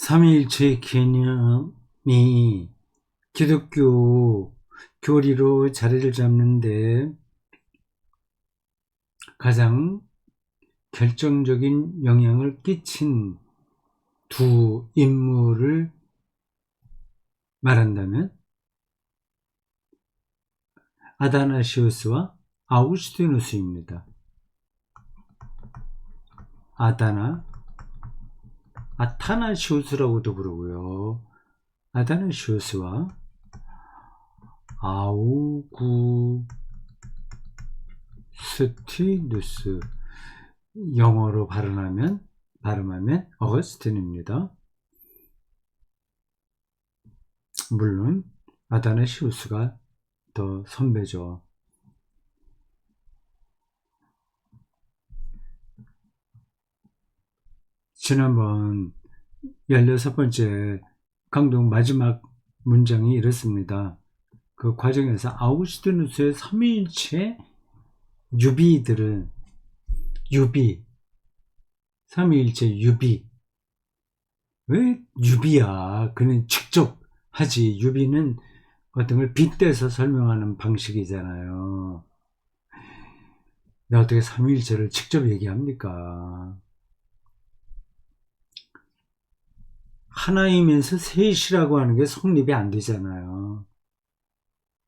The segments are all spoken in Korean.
삼위일체 개념이 기독교 교리로 자리를 잡는데 가장 결정적인 영향을 끼친 두 인물을 말한다면 아다나시우스와 아우구스티누스입니다. 아다나 아타나시우스라고도 부르고요. 아다나시우스와 아우구스티누스 영어로 발음하면 발음하면 어거스틴입니다. 물론 아다나시우스가 더 선배죠. 지난번 16번째 강동 마지막 문장이 이렇습니다. 그 과정에서 아우구스티누스의 삼위일체 유비들은 유비 삼위일체 유비. 왜 유비야? 그는 직접 하지. 유비는 어떤 걸 빗대서 설명하는 방식이잖아요. 어떻게 삼위일체를 직접 얘기합니까 하나이면서 셋이라고 하는 게 성립이 안 되잖아요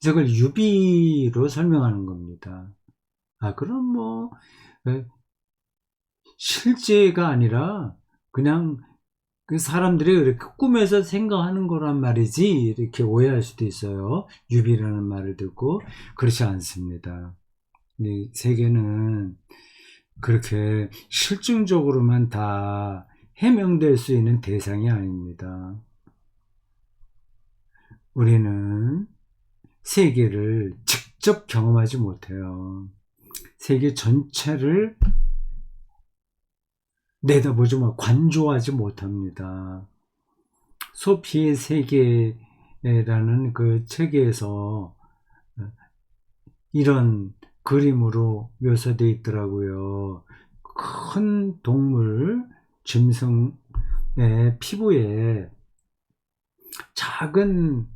이걸 유비로 설명하는 겁니다 아 그럼 뭐 실제가 아니라 그냥 그 사람들이 이렇게 꿈에서 생각하는 거란 말이지 이렇게 오해할 수도 있어요. 유비라는 말을 듣고 그렇지 않습니다. 이 세계는 그렇게 실증적으로만 다 해명될 수 있는 대상이 아닙니다. 우리는 세계를 직접 경험하지 못해요. 세계 전체를 내다보지 못, 관조하지 못합니다. 소피의 세계라는 그 책에서 이런 그림으로 묘사되어 있더라고요. 큰 동물, 짐승의 피부에 작은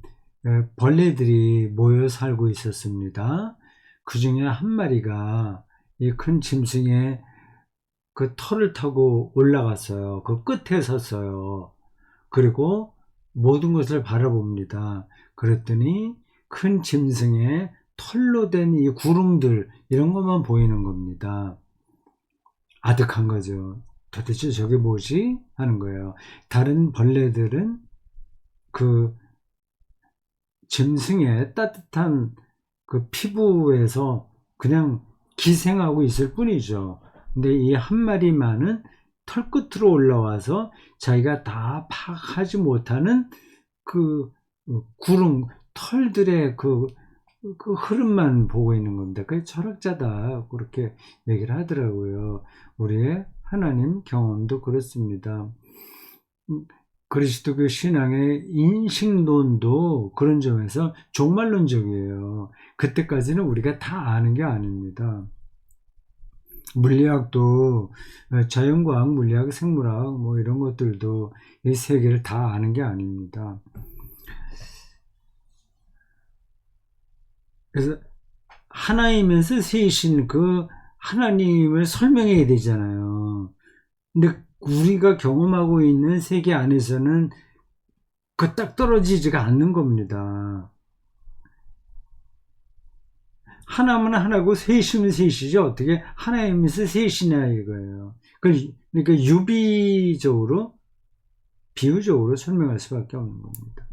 벌레들이 모여 살고 있었습니다. 그 중에 한 마리가 이 큰 짐승의 그 털을 타고 올라갔어요. 그 끝에 섰어요. 그리고 모든 것을 바라봅니다. 그랬더니 큰 짐승의 털로 된 이 구름들 이런 것만 보이는 겁니다. 아득한 거죠. 도대체 저게 뭐지? 하는 거예요. 다른 벌레들은 그 짐승의 따뜻한 그 피부에서 그냥 기생하고 있을 뿐이죠. 근데 이 한 마리만은 털 끝으로 올라와서 자기가 다 파악하지 못하는 그 구름, 털들의 그, 그 흐름만 보고 있는 겁니다. 그 철학자다. 그렇게 얘기를 하더라고요. 우리의 하나님 경험도 그렇습니다. 그리스도교 신앙의 인식론도 그런 점에서 종말론적이에요. 그때까지는 우리가 다 아는 게 아닙니다. 물리학도 어, 자연과학, 물리학, 생물학 뭐 이런 것들도 이 세계를 다 아는 게 아닙니다. 그래서 하나이면서 셋인 그 하나님을 설명해야 되잖아요. 근데 우리가 경험하고 있는 세계 안에서는 그 딱 떨어지지가 않는 겁니다. 하나면 하나고 셋이면 셋이죠. 어떻게 하나이면서 셋이냐 이거예요. 그러니까 유비적으로 비유적으로 설명할 수밖에 없는 겁니다.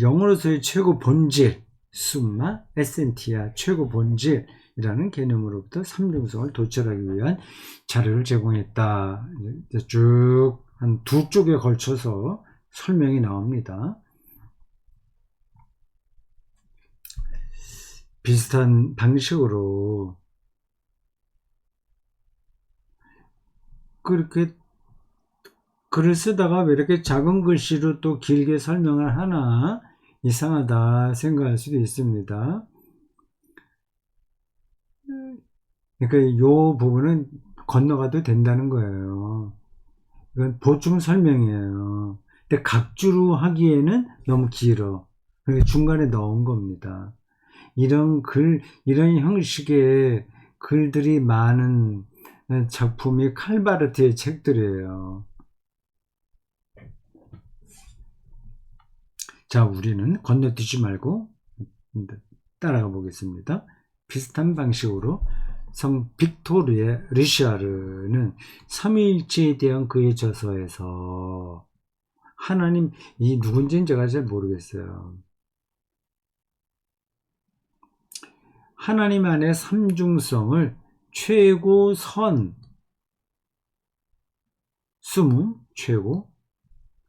영어로서의 최고 본질, 숨마, 에센티아, 최고 본질 이라는 개념으로부터 삼중성을 도출하기 위한 자료를 제공했다. 쭉 한 두 쪽에 걸쳐서 설명이 나옵니다. 비슷한 방식으로 그렇게 글을 쓰다가 왜 이렇게 작은 글씨로 또 길게 설명을 하나 이상하다 생각할 수도 있습니다. 그러니까 이 부분은 건너가도 된다는 거예요. 이건 보충 설명이에요. 근데 각주로 하기에는 너무 길어. 그래서 중간에 넣은 겁니다. 이런 글, 이런 형식의 글들이 많은 작품이 칼바르트의 책들이에요. 자, 우리는 건너뛰지 말고 따라가 보겠습니다. 비슷한 방식으로 성 빅토르의 리샤르는 삼위일체에 대한 그의 저서에서 하나님 이 누군지는 제가 잘 모르겠어요. 하나님 안의 삼중성을 최고 선 수무 최고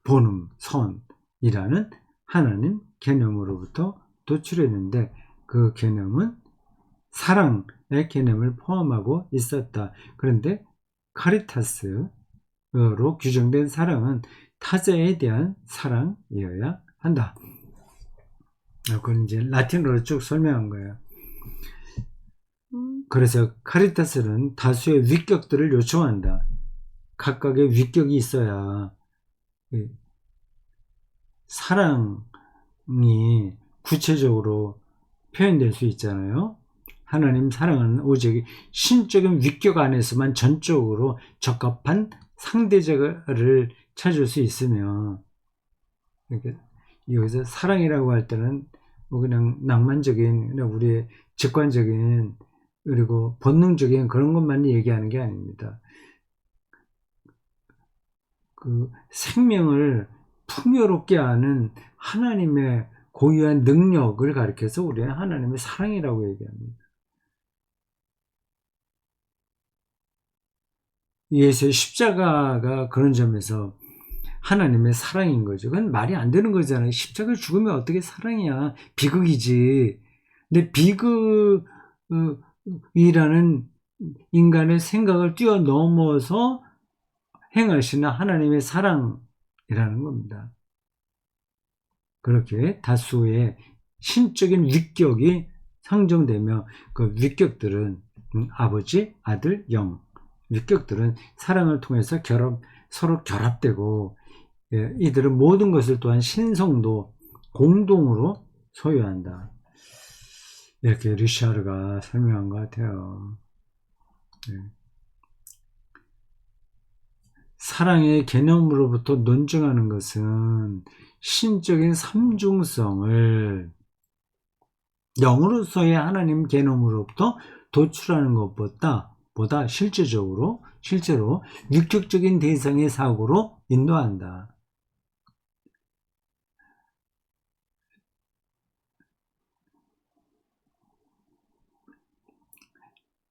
본음 선이라는 하나님 개념으로부터 도출했는데 그 개념은 사랑의 개념을 포함하고 있었다. 그런데 카리타스로 규정된 사랑은 타자에 대한 사랑이어야 한다. 그건 이제 라틴어로 쭉 설명한 거예요. 그래서 카리타스는 다수의 위격들을 요청한다. 각각의 위격이 있어야 사랑이 구체적으로 표현될 수 있잖아요. 하나님 사랑은 오직 신적인 위격 안에서만 전적으로 적합한 상대자를 찾을 수 있으며 여기서 사랑이라고 할 때는 뭐 그냥 낭만적인 우리의 직관적인 그리고 본능적인 그런 것만 얘기하는 게 아닙니다. 그 생명을 풍요롭게 하는 하나님의 고유한 능력을 가리켜서 우리는 하나님의 사랑이라고 얘기합니다. 예수의 십자가가 그런 점에서 하나님의 사랑인 거죠. 그건 말이 안 되는 거잖아요. 십자가 죽으면 어떻게 사랑이야. 비극이지. 근데 비극이라는 인간의 생각을 뛰어넘어서 행하시는 하나님의 사랑이라는 겁니다. 그렇게 다수의 신적인 위격이 상정되며 그 위격들은 아버지, 아들, 영 위격들은 사랑을 통해서 결합, 서로 결합되고 예, 이들은 모든 것을 또한 신성도 공동으로 소유한다. 이렇게 리샤르가 설명한 것 같아요. 네. 사랑의 개념으로부터 논증하는 것은 신적인 삼중성을 영으로서의 하나님 개념으로부터 도출하는 것보다 보다 실제적으로 실제로 육격적인 대상의 사고로 인도한다.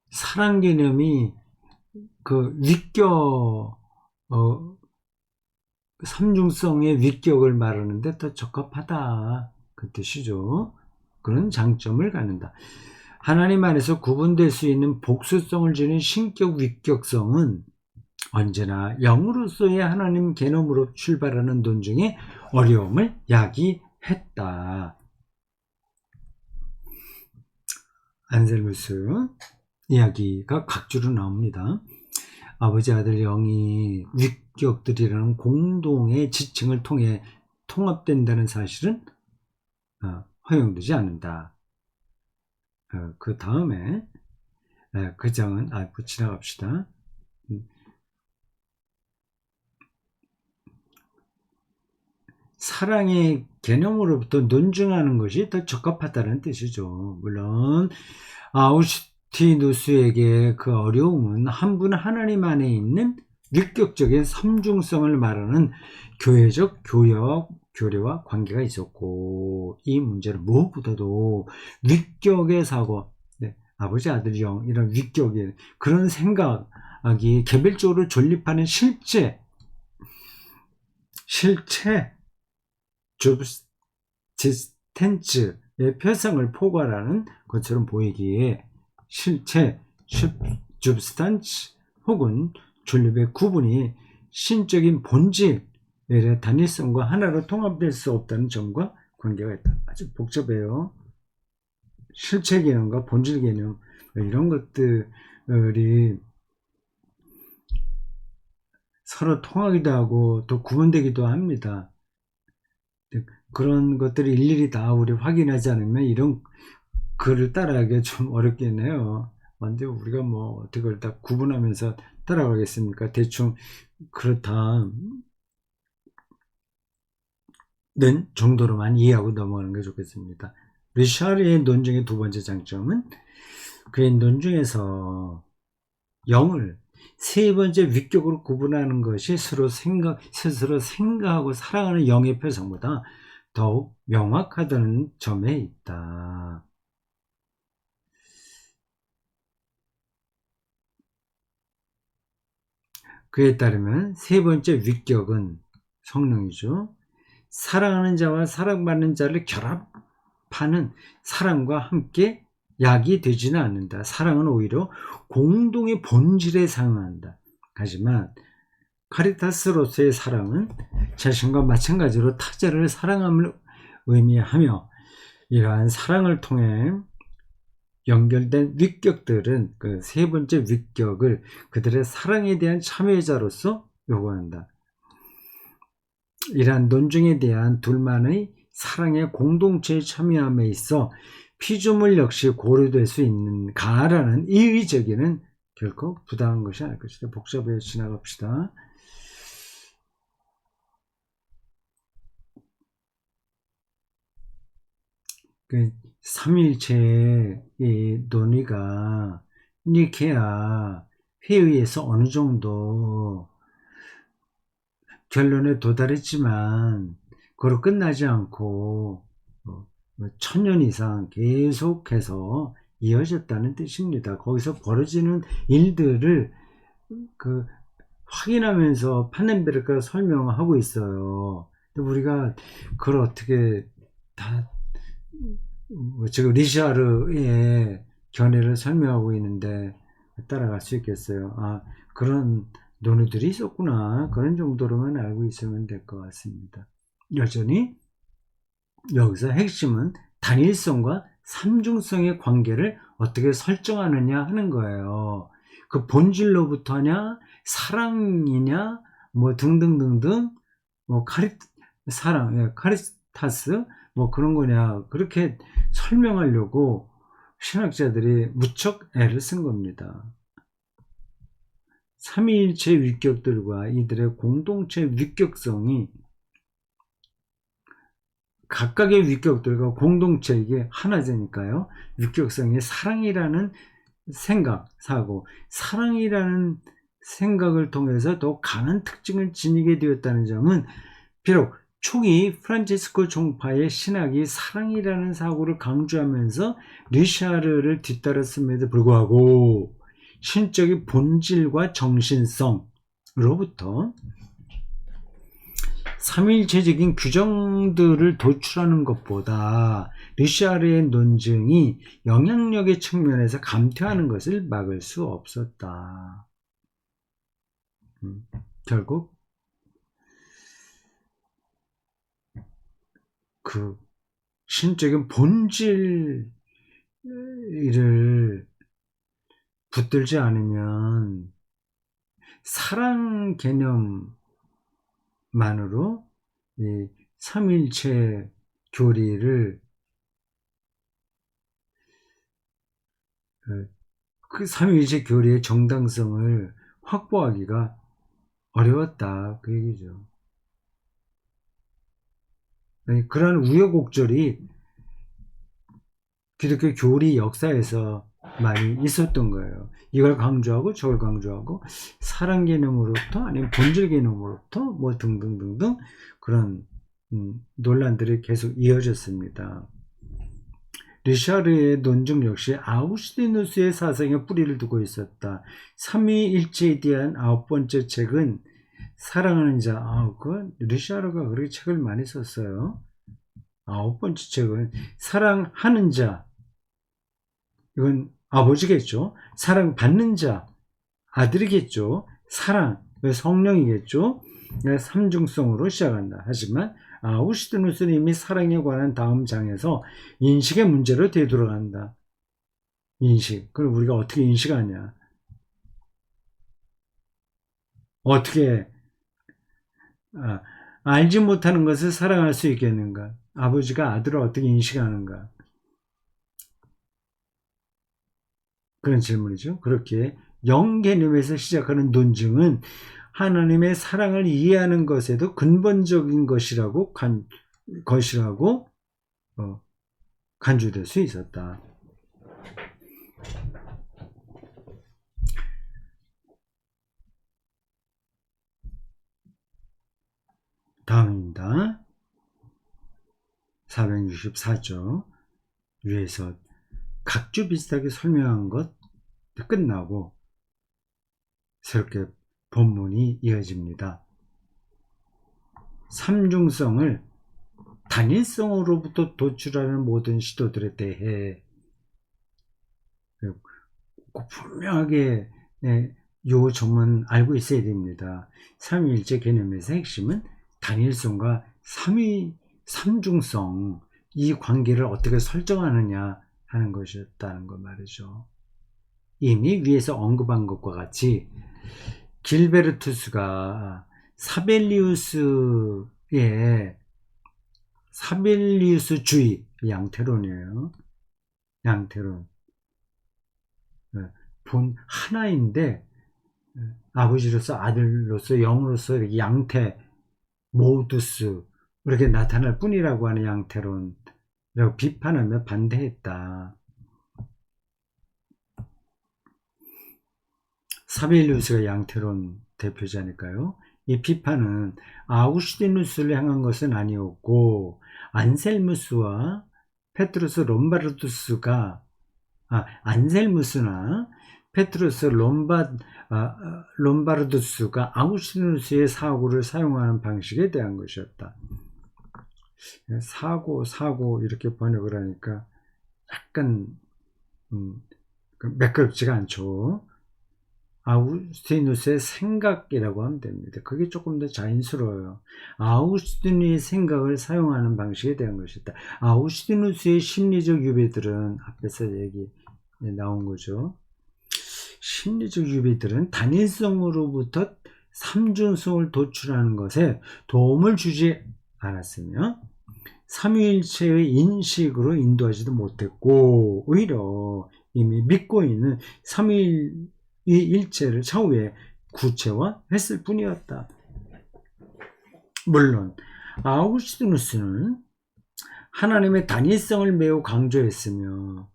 사랑 개념이 그 위격 어, 삼중성의 위격을 말하는데 더 적합하다 그 뜻이죠. 그런 장점을 갖는다. 하나님 안에서 구분될 수 있는 복수성을 지닌 신격 위격성은 언제나 영으로서의 하나님 개념으로 출발하는 논중에 어려움을 야기했다. 안셀무스 이야기가 각주로 나옵니다. 아버지 아들 영이 위격들이라는 공동의 지층을 통해 통합된다는 사실은 어, 허용되지 않는다. 어, 그 다음에 그 장은 아, 지나갑시다. 음. 사랑의 개념으로부터 논증하는 것이 더 적합하다는 뜻이죠. 물론 아우슈티누스에게 그 어려움은 한 분 하나님 안에 있는 위격적인 삼중성을 말하는 교회적 교역 교례와 관계가 있었고 이 문제는 무엇보다도 위격의 사고 네, 아버지 아들 영 이런 위격의 그런 생각이 개별적으로 존립하는 실제 실체 주브스텐츠의 표상을 포괄하는 것처럼 보이기에 실체 주브스탄츠 혹은 존립의 구분이 신적인 본질 단일성과 하나로 통합될 수 없다는 점과 관계가 있다. 아주 복잡해요. 실체 개념과 본질 개념 이런 것들이 서로 통하기도 하고 또 구분되기도 합니다. 그런 것들을 일일이 다 우리 확인하지 않으면 이런 글을 따라하기 좀 어렵겠네요. 근데 우리가 뭐 어떻게 다 구분하면서 따라가겠습니까? 대충 그렇다. 는 정도로만 이해하고 넘어가는 게 좋겠습니다. 리샤르의 논증의 두 번째 장점은 그의 논증에서 영을 세 번째 위격으로 구분하는 것이 스스로 생각, 스스로 생각하고 사랑하는 영의 표상보다 더욱 명확하다는 점에 있다. 그에 따르면 세 번째 위격은 성령이죠. 사랑하는 자와 사랑받는 자를 결합하는 사랑과 함께 약이 되지는 않는다. 사랑은 오히려 공동의 본질에 상응한다. 하지만 카리타스로서의 사랑은 자신과 마찬가지로 타자를 사랑함을 의미하며 이러한 사랑을 통해 연결된 위격들은 그 세 번째 위격을 그들의 사랑에 대한 참여자로서 요구한다. 이러한 논증에 대한 둘만의 사랑의 공동체에 참여함에 있어 피조물 역시 고려될 수 있는가라는 이의 제기는 결코 부당한 것이 아닐 것이다. 복잡해 지나갑시다. 그 삼일체의 이 논의가 니케아 회의에서 어느 정도 결론에 도달했지만 그로 끝나지 않고 어, 뭐 천년 이상 계속해서 이어졌다는 뜻입니다. 거기서 벌어지는 일들을 그 확인하면서 판넨베르가 설명하고 있어요. 우리가 그걸 어떻게 다뭐 지금 리샤르의 견해를 설명하고 있는데 따라갈 수 있겠어요. 아 그런 논의들이 있었구나. 그런 정도로만 알고 있으면 될 것 같습니다. 여전히 여기서 핵심은 단일성과 삼중성의 관계를 어떻게 설정하느냐 하는 거예요. 그 본질로부터냐, 사랑이냐, 뭐 등등등등, 뭐 카리, 사랑, 예, 카리스타스, 뭐 그런 거냐, 그렇게 설명하려고 신학자들이 무척 애를 쓴 겁니다. 삼위일체 위격들과 이들의 공동체 위격성이 각각의 위격들과 공동체 이게 하나제니까요. 위격성이 사랑이라는 생각, 사고, 사랑이라는 생각을 통해서 더 강한 특징을 지니게 되었다는 점은 비록 초기 프란체스코 종파의 신학이 사랑이라는 사고를 강조하면서 리샤르를 뒤따랐음에도 불구하고 신적인 본질과 정신성으로부터 삼일체적인 규정들을 도출하는 것보다 리샤르의 논증이 영향력의 측면에서 감퇴하는 것을 막을 수 없었다. 음, 결국 그 신적인 본질을 붙들지 않으면 사랑 개념만으로 이 삼일체 교리를 그 삼일체 교리의 정당성을 확보하기가 어려웠다 그 얘기죠. 그러한 우여곡절이 기독교 교리 역사에서 많이 있었던 거예요. 이걸 강조하고 저걸 강조하고 사랑 개념으로부터 아니면 본질 개념으로부터 뭐 등등등등 그런 음, 논란들이 계속 이어졌습니다. 리샤르의 논증 역시 아우슈티누스의 사상에 뿌리를 두고 있었다. 삼위일체에 대한 아홉 번째 책은 사랑하는 자. 아, 그 리샤르가 그렇게 책을 많이 썼어요. 아홉 번째 책은 사랑하는 자. 이건 아버지겠죠. 사랑받는 자, 아들이겠죠. 사랑, 성령이겠죠. 삼중성으로 시작한다. 하지만 아우시드누스는 이미 사랑에 관한 다음 장에서 인식의 문제로 되돌아간다. 인식. 그럼 우리가 어떻게 인식하냐? 어떻게 아, 알지 못하는 것을 사랑할 수 있겠는가? 아버지가 아들을 어떻게 인식하는가? 그런 질문이죠. 그렇게 영 개념에서 시작하는 논증은 하나님의 사랑을 이해하는 것에도 근본적인 것이라고 간, 것이라고 어, 간주될 수 있었다. 다음입니다. 464조 위에서 각주 비슷하게 설명한 것 끝나고 새롭게 본문이 이어집니다. 삼중성을 단일성으로부터 도출하는 모든 시도들에 대해 꼭 분명하게 예, 요 점은 알고 있어야 됩니다. 삼위일체 개념에서 핵심은 단일성과 삼위 삼중성 이 관계를 어떻게 설정하느냐 하는 것이었다는 거 말이죠. 이미 위에서 언급한 것과 같이 길베르투스가 사벨리우스의 사벨리우스 주의 양태론이에요. 양태론. 네, 본 하나인데 아버지로서 아들로서 영으로서 양태 모두스 이렇게 나타날 뿐이라고 하는 양태론 비판하며 반대했다. 사벨리우스가 양태론 대표자니까요. 이 비판은 아우슈티누스를 향한 것은 아니었고 안셀무스와 페트루스 롬바르투스가 아, 안셀무스나 페트루스 롬바, 아, 롬바르두스가 아우슈티누스의 사고를 사용하는 방식에 대한 것이었다. 사고, 사고 이렇게 번역을 하니까 약간 음, 그 매끄럽지가 않죠. 아우스티누스의 생각이라고 하면 됩니다. 그게 조금 더 자연스러워요. 아우스티누스의 생각을 사용하는 방식에 대한 것이다. 아우스티누스의 심리적 유배들은 앞에서 얘기 나온 거죠. 심리적 유배들은 단일성으로부터 삼중성을 도출하는 것에 도움을 주지 않았으며 삼위일체의 인식으로 인도하지도 못했고 오히려 이미 믿고 있는 삼위일 이 일체를 차후에 구체화했을 뿐이었다. 물론 아우구스티누스는 하나님의 단일성을 매우 강조했으며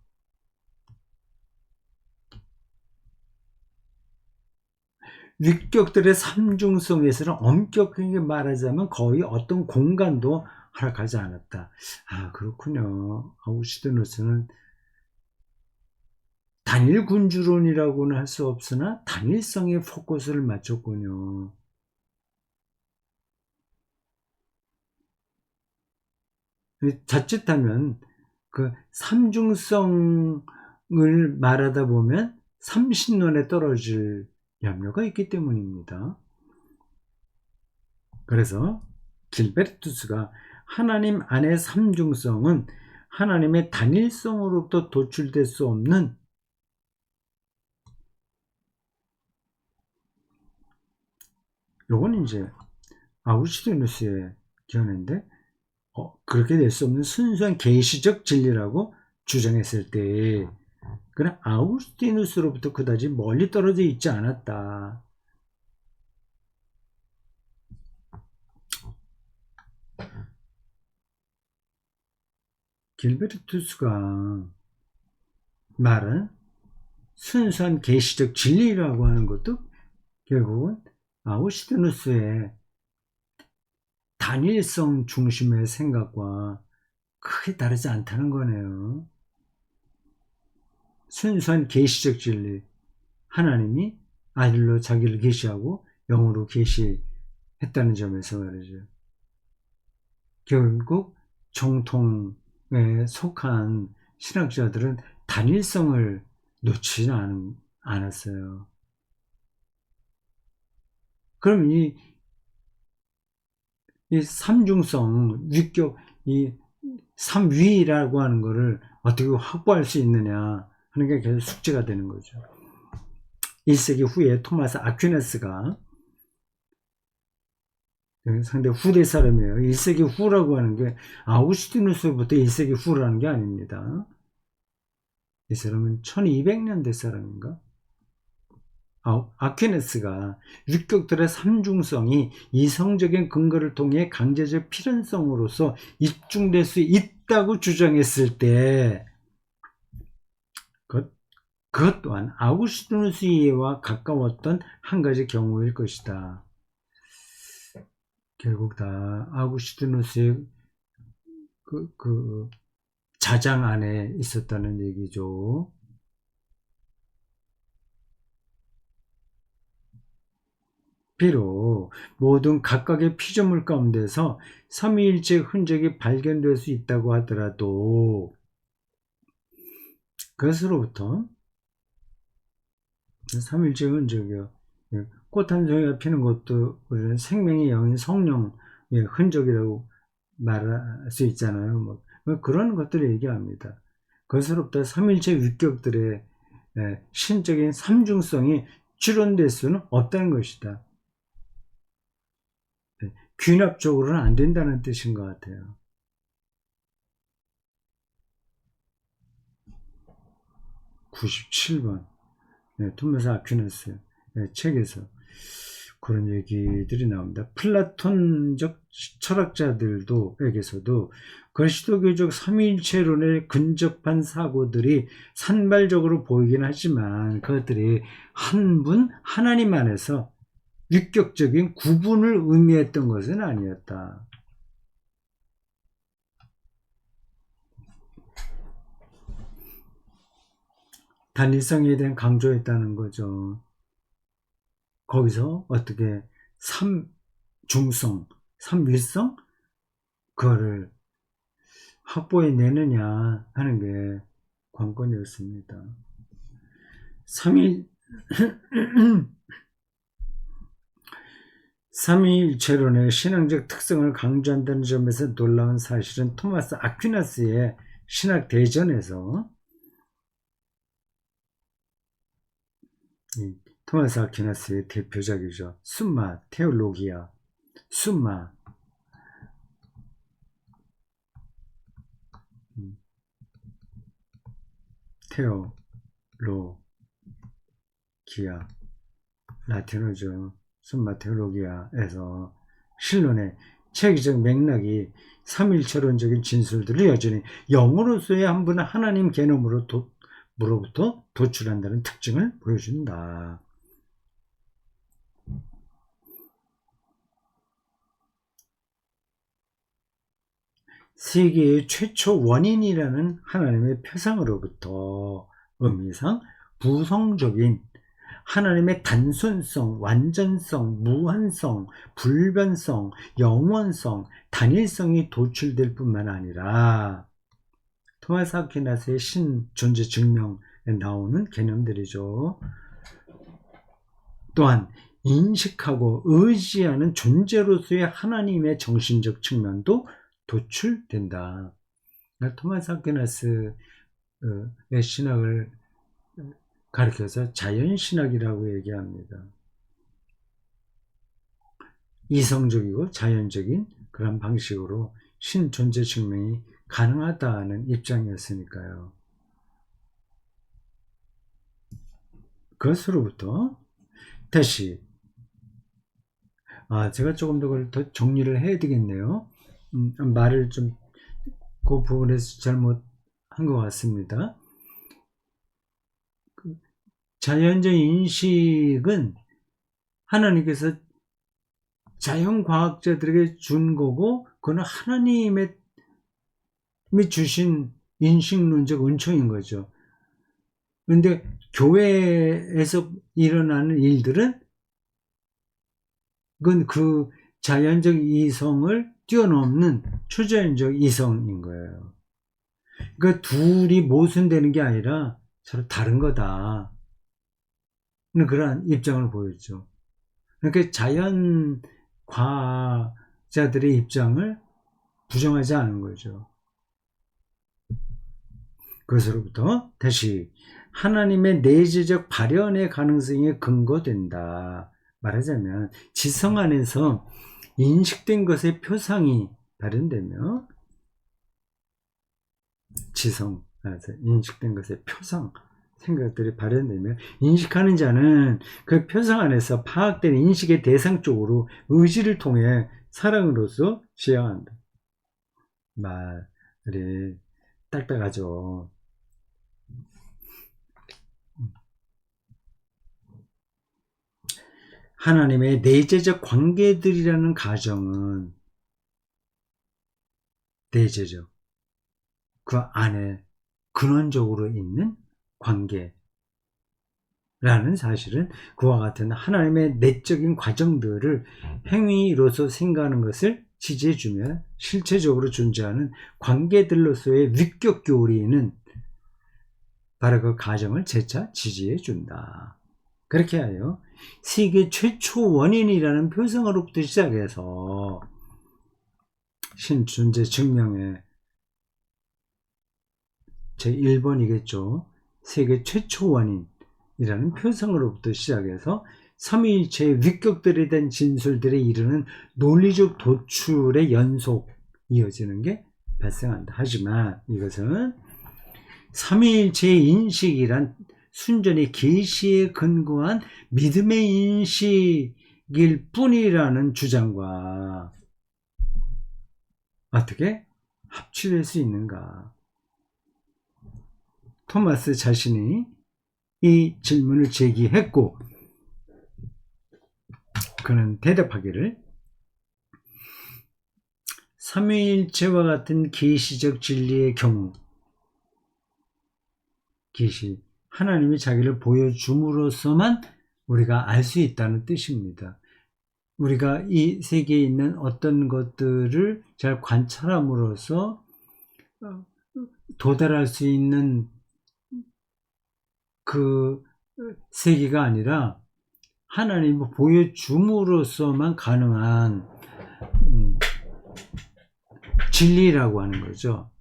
위격들의 삼중성에서는 엄격하게 말하자면 거의 어떤 공간도 허락하지 않았다. 아 그렇군요. 아우구스티누스는 단일 군주론이라고는 할 수 없으나 단일성에 포커스를 맞췄군요. 자칫하면 그 삼중성을 말하다 보면 삼신론에 떨어질 염려가 있기 때문입니다. 그래서 길베르투스가 하나님 안의 삼중성은 하나님의 단일성으로부터 도출될 수 없는 요건 이제 아우슈티누스의 견해인데 어, 그렇게 될 수 없는 순수한 계시적 진리라고 주장했을 때 그는 아우스티누스로부터 그다지 멀리 떨어져 있지 않았다. 길베르투스가 말은 순수한 계시적 진리라고 하는 것도 결국은 아우슈티누스의 단일성 중심의 생각과 크게 다르지 않다는 거네요. 순수한 계시적 진리, 하나님이 아들로 자기를 계시하고 영으로 계시했다는 점에서 말이죠. 결국 정통에 속한 신학자들은 단일성을 놓지는 않았어요. 그럼 이, 이 삼중성, 위격, 이 삼위라고 하는 것을 어떻게 확보할 수 있느냐 하는 게 계속 숙제가 되는 거죠. 1세기 후에 토마스 아퀴네스가 상대 후대 사람이에요. 1세기 후라고 하는 게 아우구스티누스부터 1세기 후라는 게 아닙니다. 이 사람은 1200년대 사람인가? 아, 아퀴네스가 육격들의 삼중성이 이성적인 근거를 통해 강제적 필연성으로서 입증될 수 있다고 주장했을 때 그것, 그것 또한 아우구스티누스 이해와 가까웠던 한 가지 경우일 것이다. 결국 다 아우구스티누스의 그, 그 자장 안에 있었다는 얘기죠. 비록 모든 각각의 피조물 가운데서 삼위일체 흔적이 발견될 수 있다고 하더라도 그것으로부터 삼위일체 흔적이요. 꽃한 송이가 피는 것도 우리는 생명의 영인 성령의 흔적이라고 말할 수 있잖아요. 뭐 그런 것들을 얘기합니다. 그것으로부터 삼일체 위격들의 예, 신적인 삼중성이 추론될 수는 없다는 것이다. 예, 귀납적으로는 안 된다는 뜻인 것 같아요. (97번) 네, 토마스 아퀴나스 네, 책에서 그런 얘기들이 나옵니다. 플라톤적 철학자들도 에게서도 그리스도교적 삼위일체론에 근접한 사고들이 산발적으로 보이긴 하지만 그것들이 한 분 하나님 안에서 위격적인 구분을 의미했던 것은 아니었다. 단일성에 대한 강조했다는 거죠. 거기서 어떻게 삼중성, 삼위성 그거를 확보해 내느냐 하는 게 관건이었습니다. 3일 3일체론의 신앙적 특성을 강조한다는 점에서 놀라운 사실은 토마스 아퀴나스의 신학 대전에서 토마스 아퀴나스의 대표작이죠. 숨마 테올로기아 숨마 테올로기아 라틴어죠. 숨마 테올로기아에서 실론의 체계적 맥락이 삼일체론적인 진술들을 여전히 영으로서의 한 분은 하나님 개념으로 도, 으로부터 도출한다는 특징을 보여준다. 세계의 최초 원인이라는 하나님의 표상으로부터 의미상 부성적인 하나님의 단순성, 완전성, 무한성, 불변성, 영원성, 단일성이 도출될 뿐만 아니라 토마스 아퀴나스의 신 존재 증명에 나오는 개념들이죠. 또한 인식하고 의지하는 존재로서의 하나님의 정신적 측면도 도출된다. 토마스 아퀴나스의 신학을 가르쳐서 자연신학이라고 얘기합니다. 이성적이고 자연적인 그런 방식으로 신 존재 증명이 가능하다는 입장이었으니까요. 그것으로부터 다시 아 제가 조금 더, 더 정리를 해야 되겠네요. 음, 말을 좀 그 부분에서 잘못한 것 같습니다. 그 자연적 인식은 하나님께서 자연과학자들에게 준 거고 그건 하나님의 주신 인식론적 은총인 거죠. 근데 교회에서 일어나는 일들은 그건 그 자연적 이성을 뛰어넘는 초자연적 이성인 거예요. 그러니까 둘이 모순되는 게 아니라 서로 다른 거다. 그런 입장을 보였죠. 그러니까 자연 과자들의 입장을 부정하지 않은 거죠. 그것으로부터 다시 하나님의 내재적 발현의 가능성이 근거된다. 말하자면 지성 안에서 인식된 것의 표상이 발현되며 지성, 아, 인식된 것의 표상, 생각들이 발현되며 인식하는 자는 그 표상 안에서 파악된 인식의 대상 쪽으로 의지를 통해 사랑으로서 지향한다. 말이 딱딱하죠. 하나님의 내재적 관계들이라는 가정은 내재적 그 안에 근원적으로 있는 관계라는 사실은 그와 같은 하나님의 내적인 과정들을 행위로서 생각하는 것을 지지해주며 실체적으로 존재하는 관계들로서의 위격 교리는 바로 그 가정을 재차 지지해준다. 그렇게 하여 세계 최초 원인이라는 표성으로부터 시작해서 신존재 증명의 제 1번이겠죠. 세계 최초 원인이라는 표성으로부터 시작해서 삼위일체의 위격들에 대한 진술들에 이르는 논리적 도출의 연속 이어지는 게 발생한다. 하지만 이것은 삼위일체의 인식이란 순전히 계시에 근거한 믿음의 인식일 뿐이라는 주장과 어떻게 합치될 수 있는가? 토마스 자신이 이 질문을 제기했고 그는 대답하기를 삼위일체와 같은 계시적 진리의 경우 계시 하나님이 자기를 보여줌으로써만 우리가 알 수 있다는 뜻입니다. 우리가 이 세계에 있는 어떤 것들을 잘 관찰함으로써 도달할 수 있는 그 세계가 아니라 하나님을 보여줌으로써만 가능한 음, 진리라고 하는 거죠.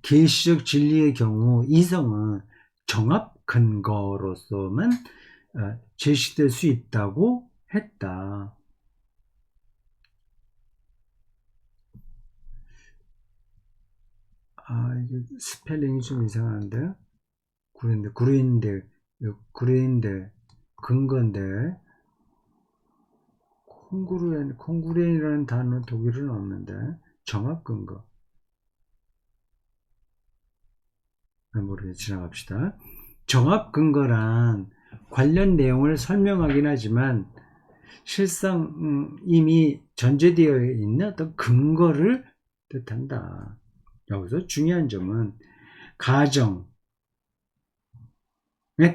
계시적 진리의 경우 이성은 정합 근거로서만 어, 제시될 수 있다고 했다. 아, 이게 스펠링이 좀 이상한데? 구린데, 구린데, 구린데, 근거인데, 콩구르엔, 콩구르엔이라는 단어 독일은 없는데, 정합 근거. 모르게 지나갑시다. 정합 근거란 관련 내용을 설명하긴 하지만 실상 음, 이미 전제되어 있는 어떤 근거를 뜻한다. 여기서 중요한 점은 가정에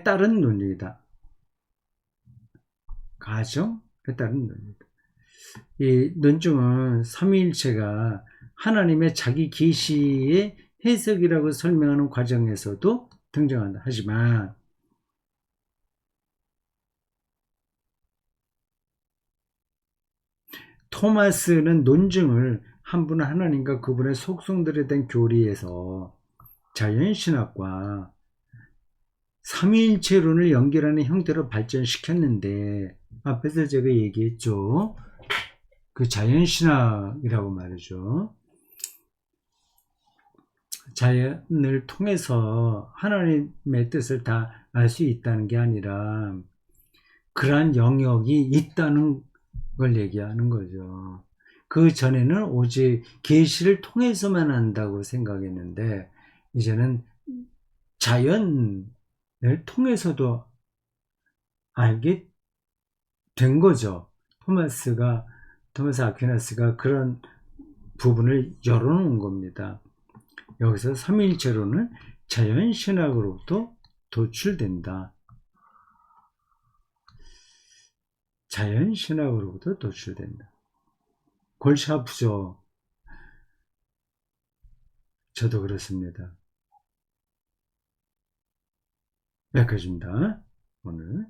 따른 논리이다. 가정에 따른 논리다. 이 논증은 삼위일체가 하나님의 자기 계시의 해석이라고 설명하는 과정에서도 등장한다. 하지만 토마스는 논증을 한 분은 하나님과 그분의 속성들에 대한 교리에서 자연신학과 삼위일체론을 연결하는 형태로 발전시켰는데 앞에서 제가 얘기했죠. 그 자연신학이라고 말이죠. 자연을 통해서 하나님의 뜻을 다 알 수 있다는 게 아니라 그러한 영역이 있다는 걸 얘기하는 거죠. 그 전에는 오직 계시를 통해서만 한다고 생각했는데 이제는 자연을 통해서도 알게 된 거죠. 토마스가 토마스 아퀴나스가 그런 부분을 열어놓은 겁니다. 여기서 삼일체로는 자연신학으로부터 도출된다. 자연신학으로부터 도출된다. 골치 아프죠? 저도 그렇습니다. 여기까지입니다. 오늘.